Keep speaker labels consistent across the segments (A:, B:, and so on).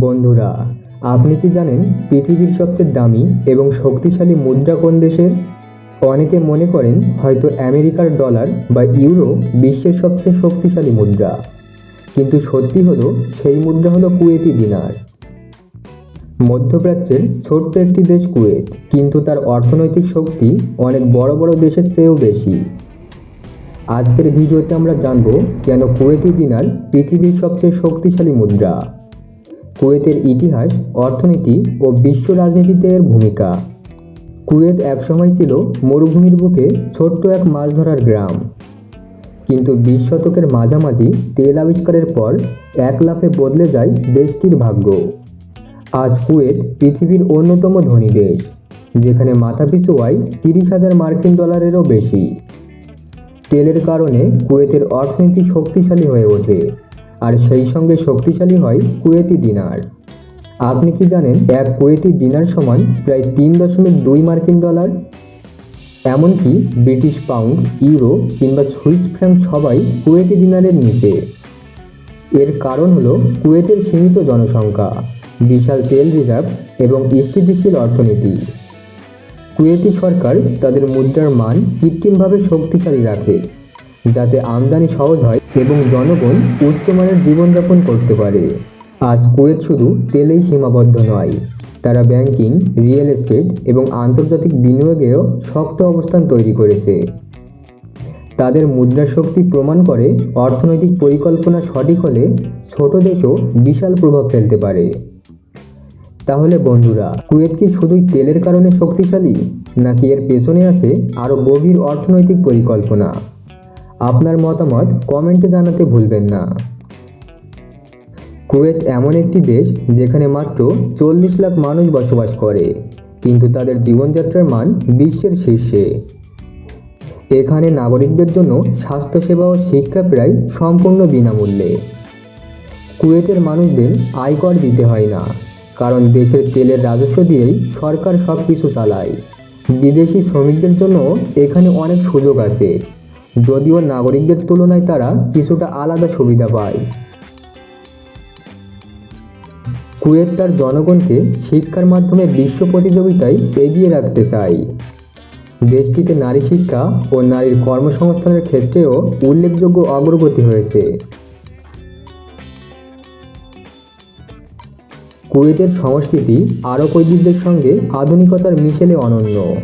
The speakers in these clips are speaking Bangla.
A: বন্ধুরা, আপনি কি জানেন পৃথিবীর সবচেয়ে দামি এবং শক্তিশালী মুদ্রা কোন দেশের? অনেকে মনে করেন হয়তো আমেরিকার ডলার বা ইউরো বিশ্বের সবচেয়ে শক্তিশালী মুদ্রা। কিন্তু সত্যি হলো, সেই মুদ্রা হলো কুয়েতি দিনার। মধ্যপ্রাচ্যের ছোট্ট একটি দেশ কুয়েত, কিন্তু তার অর্থনৈতিক শক্তি অনেক বড় বড় দেশের চেয়েও বেশি। আজকের ভিডিওতে আমরা জানব কেন কুয়েতি দিনার পৃথিবীর সবচেয়ে শক্তিশালী মুদ্রা। কুয়েতের ইতিহাস, অর্থনীতি ও বিশ্ব রাজনীতিতে এর ভূমিকা। কুয়েত একসময় ছিল মরুভূমির বুকে ছোট্ট এক মাছ ধরার গ্রাম। কিন্তু বিশ শতকের মাঝামাঝি তেল আবিষ্কারের পর এক লাফে বদলে যায় দেশটির ভাগ্য। আজ কুয়েত পৃথিবীর অন্যতম ধনী দেশ, যেখানে মাথাপিছু আয় তিরিশ হাজার মার্কিন ডলারেরও বেশি। তেলের কারণে কুয়েতের অর্থনীতি শক্তিশালী হয়ে ওঠে। আর সেই সঙ্গে শক্তিশালী হয় কুয়েতি দিনার আপনি কি জানেন, এক কুয়েতি দিনার সমান প্রায় তিন দশমিক দুই মার্কিন ডলার? এমনকি ব্রিটিশ পাউন্ড, ইউরো কিংবা সুইস ফ্র্যাঙ্ক সবাই কুয়েতি দিনারের নিচে। এর কারণ হলো কুয়েতের সীমিত জনসংখ্যা, বিশাল তেল রিজার্ভ এবং স্থিতিশীল অর্থনীতি। কুয়েতি সরকার তাদের মুদ্রার মান কৃত্রিমভাবে শক্তিশালী রাখে, যাতে আমদানি সহজ হয় এবং জনগণ উচ্চমানের জীবনযাপন করতে পারে। আজ কুয়েত শুধু তেলেই সীমাবদ্ধ নয়, তারা ব্যাংকিং, রিয়েল এস্টেট এবং আন্তর্জাতিক বিনিয়োগেও শক্ত অবস্থান তৈরি করেছে। তাদের মুদ্রা শক্তি প্রমাণ করে অর্থনৈতিক পরিকল্পনা সঠিক হলে ছোট দেশও বিশাল প্রভাব ফেলতে পারে। তাহলে বন্ধুরা, কুয়েত কি শুধুই তেলের কারণে শক্তিশালী, নাকি এর পেছনে আছে আরও গভীর অর্থনৈতিক পরিকল্পনা? আপনার মতামত কমেন্টে জানাতে ভুলবেন না। কুয়েত এমন একটি দেশ যেখানে মাত্র চল্লিশ লাখ মানুষ বসবাস করে, কিন্তু তাদের জীবনযাত্রার মান বিশ্বের শীর্ষে। এখানে নাগরিকদের জন্য স্বাস্থ্যসেবা ও শিক্ষা প্রায় সম্পূর্ণ বিনামূল্যে। কুয়েতের মানুষদের আয়কর দিতে হয় না, কারণ দেশের তেলের রাজস্ব দিয়েই সরকার সব কিছু চালায়। বিদেশি শ্রমিকদের জন্য এখানে অনেক সুযোগ আছে। যদিও নাগরিকদের তুলনায় তারা কিছুটা আলাদা সুবিধা পায়। কুয়েত তার জনগণকে শিক্ষার মাধ্যমে বিশ্ব প্রতিযোগিতায় এগিয়ে রাখতে চায় দেশটিতে নারী শিক্ষা ও নারীর কর্মসংস্থানের ক্ষেত্রেও উল্লেখযোগ্য অগ্রগতি হয়েছে। কুয়েতের সংস্কৃতি আরব ঐতিহ্যের সঙ্গে আধুনিকতার মিশেলে অনন্য।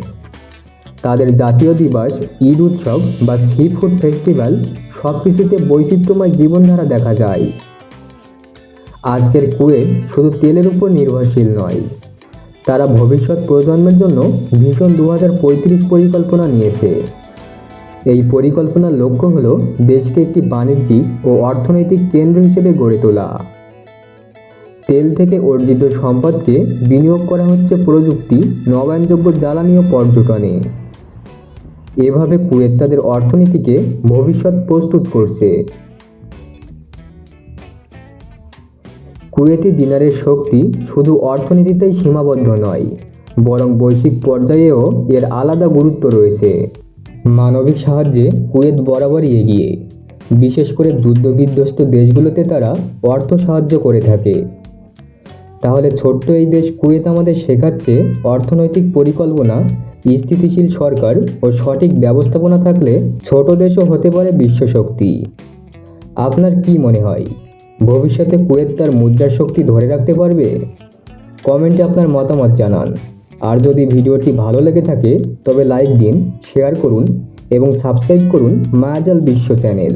A: তাদের জাতীয় দিবস, ঈদ উৎসব বা সি ফুড ফেস্টিভ্যাল সব কিছুতে বৈচিত্র্যময় জীবনধারা দেখা যায়। আজকের কুয়েত শুধু তেলের উপর নির্ভরশীল নয়, তারা ভবিষ্যৎ প্রজন্মের জন্য ভীষণ দু হাজার পঁয়ত্রিশ পরিকল্পনা নিয়েছে। এই পরিকল্পনার লক্ষ্য হল দেশকে একটি বাণিজ্যিক ও অর্থনৈতিক কেন্দ্র হিসেবে গড়ে তোলা। তেল থেকে অর্জিত সম্পদকে বিনিয়োগ করা হচ্ছে প্রযুক্তি, নবায়নযোগ্য জ্বালানি ও পর্যটনে। এভাবে কুয়েত তাদের অর্থনীতিকে ভবিষ্যৎ প্রস্তুত করছে। কুয়েতি দিনারের শক্তি শুধু অর্থনীতিতেই সীমাবদ্ধ নয়, বরং বৈশ্বিক পর্যায়েও এর আলাদা গুরুত্ব রয়েছে। মানবিক সাহায্যে কুয়েত বরাবরই এগিয়ে, বিশেষ করে যুদ্ধবিধ্বস্ত দেশগুলোতে তারা অর্থ সাহায্য করে থাকে। তাহলে ছোট্ট এই দেশ কুয়েত আমাদের শেখাচ্ছে অর্থনৈতিক পরিকল্পনা, স্থিতিশীল সরকার ও সঠিক ব্যবস্থাপনা থাকলে ছোট দেশও হতে পারে বিশ্বশক্তি। আপনার কি মনে হয়? ভবিষ্যতে কুয়েত তার মুদ্রার শক্তি ধরে রাখতে পারবে? কমেন্টে আপনার মতামত জানান। আর যদি ভিডিওটি ভালো লেগে থাকে, তবে লাইক দিন, শেয়ার করুন এবং সাবস্ক্রাইব করুন মায়াজাল বিশ্ব চ্যানেল।